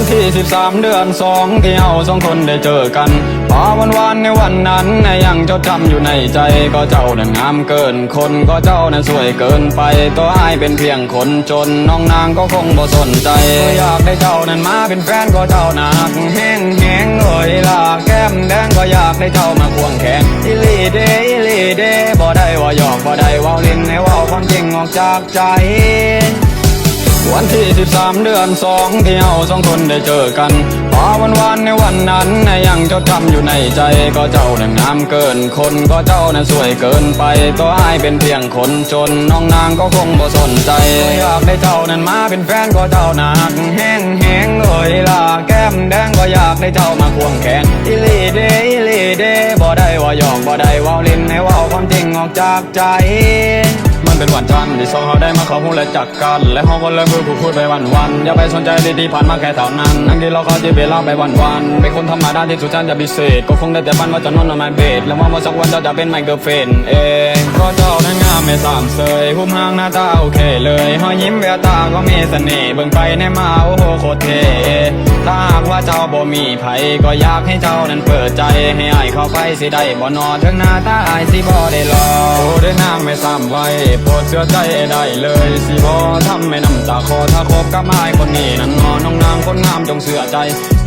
วันที่ 13 เดือนสองที่เราสองคนได้เจอกันพอวันวานในวันนั้นยังจดจำอยู่ในใจก็เจ้านั้นงามเกินคนก็เจ้านั้นสวยเกินไป ตัวอายเป็นเพียงคนจนน้องนางก็คงบ่สนใจอยากได้เจ้านั้นมาเป็นแฟนก็เจ้าหนักแห้งแห้งเอ่ยลาแก้มแดงก็อยากได้เจ้ามาควงแขนอิลีเดอิลีเดบ่ได้ว่าหยอกบ่ได้ว่าเล่นให้ว่าความจริงออกจากใจ วันที่13เดือนสองที่เราสองคนได้เจอกันพอวันวานในวันนั้นยังจดจำอยู่ในใจ ก็เจ้านั้นงามเกินคนก็เจ้านั้นสวยเกินไป ตัวอายเป็นเพียงคนจนน้องนางก็คงบ่สนใจอยากได้เจ้านั้นมาเป็นแฟนก็เจ้าหนักแห้งแห้งเอ่ยล่ะแก้มแดงก็อยากได้เจ้ามาควงแขนอิลีเดอิลีเดบ่ได้ว่าหยอกบ่ได้ว่าเล่นให้ว่าความจริงออกจากใจ มันเป็นวันจันทร์ที่สองเราได้มาเขาหูและจักกันและเราก็เริ่มพูดพูดไปวันวันอย่าไปสนใจดีๆผ่านมาแค่เท่านั้นนั่งที่เราเขาจะเวลาไปวันวันเป็นคนธรรมดาที่สุดจันจะพิเศษก็คงได้แต่ฝันว่าจะนอนนอนมาเบดและว่าวันสักวันเจ้าจะเป็นไมเคิลเฟนเองเพราะเจ้านั้นงามไม่สามเสยหุ้มห้างหน้าตาโอเคเลยหอยยิ้มแววตาก็มีเสน่ห์เบิ่งไปในมาโอ้โหโคตรเท่ถ้าหากว่าเจ้าบ่มีไผก็อยากให้เจ้านั้นเปิดใจให้อายเข้าไปสิได้บ่นอถึงหน้าตาอายสิบ่ได้รอโอ้ด้วยน้ำไม่ซ้ำไว้โปรดเชื่อใจได้เลยสิบ่ทำไม่น้ำตาคอถ้าคบกับอายคนนี้นั้นนอน้องนางคนงามจงเชื่อใจ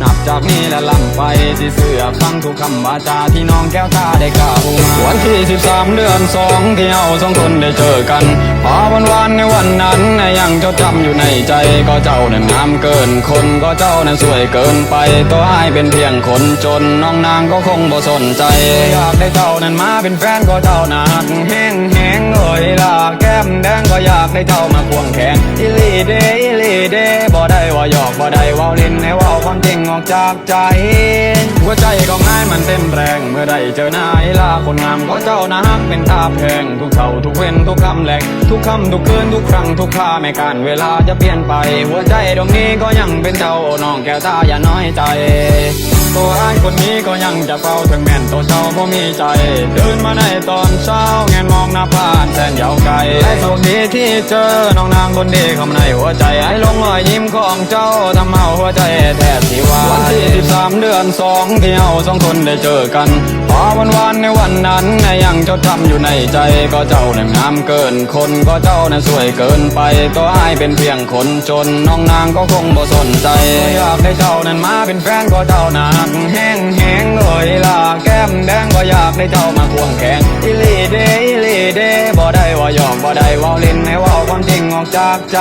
นับจากนี้และลำไปสิเสือฟังทุกคำวาจาที่น้องแก้วตาได้กล่าวมาวันที่ 13 เดือนสองที่เราสองคนได้เจอกันพอวันวานในวันนั้นยังจดจำอยู่ในใจก็เจ้านั้นงามเกินคนก็เจ้านั้นสวยเกินไปตัวอายเป็นเพียงคนจนน้องนางก็คงบ่สนใจอยากได้เจ้านั้นมาเป็นแฟนก็เจ้านักแห้งแห้งากได้เจ้ามาควงแขนอิลีเดอิลีเดบ่ได้ว่าหยอกบ่ได้ว่าเล่นให้ว่าความจริง ออกจากใจ หัวใจก็ง่ายมันเต้นแรงเมื่อได้เจอนาไอ้ลาคนงามก็เจ้านะฮักเป็นตาแพงทุกเท่าทุกเว้นทุกคำแหลกทุกคำทุกคืนทุกครั้งทุกคราไม่การเวลาจะเปลี่ยนไป หัวใจดวงนี้ก็ยังเป็นเจ้าน้องแก้วตาอย่าน้อยใจตัวอ้ายคนนี้ก็ยังจะเฝ้าถึงแม่นตัวเจ้าบ่มีใจ เดินมาในตอนเช้าแงนมองหน้าพานแสนยาวไกลและโชคดีที่เจอน้องนางคนดีเข้ามาในหัวใจไอ้ลงรอยยิ้มของเจ้าทำเอาหัวใจแทบสิวา วันที่13เดือนสองเที่เราสองคนได้เจอกันพอวันวานในวันนั้นยังจดจำอยู่ในใจก็เจ้านั้นงามเกินคนก็เจ้านั้นสวยเกินไปตัวอายเป็นเพียงคนจนน้องนางก็คงบ่สนใจอยากได้เจ้านั้นมาเป็นแฟนก็เจ้าหนักแห้งแห้งเอ่ยล่ะแก้มแดงก็อยากได้เจ้ามาควงแขนอิลีเดอิลีเดบ่ได้ว่าหยอกบ่ได้ว่าเล่นให้ว่าความจริงออกจากใจ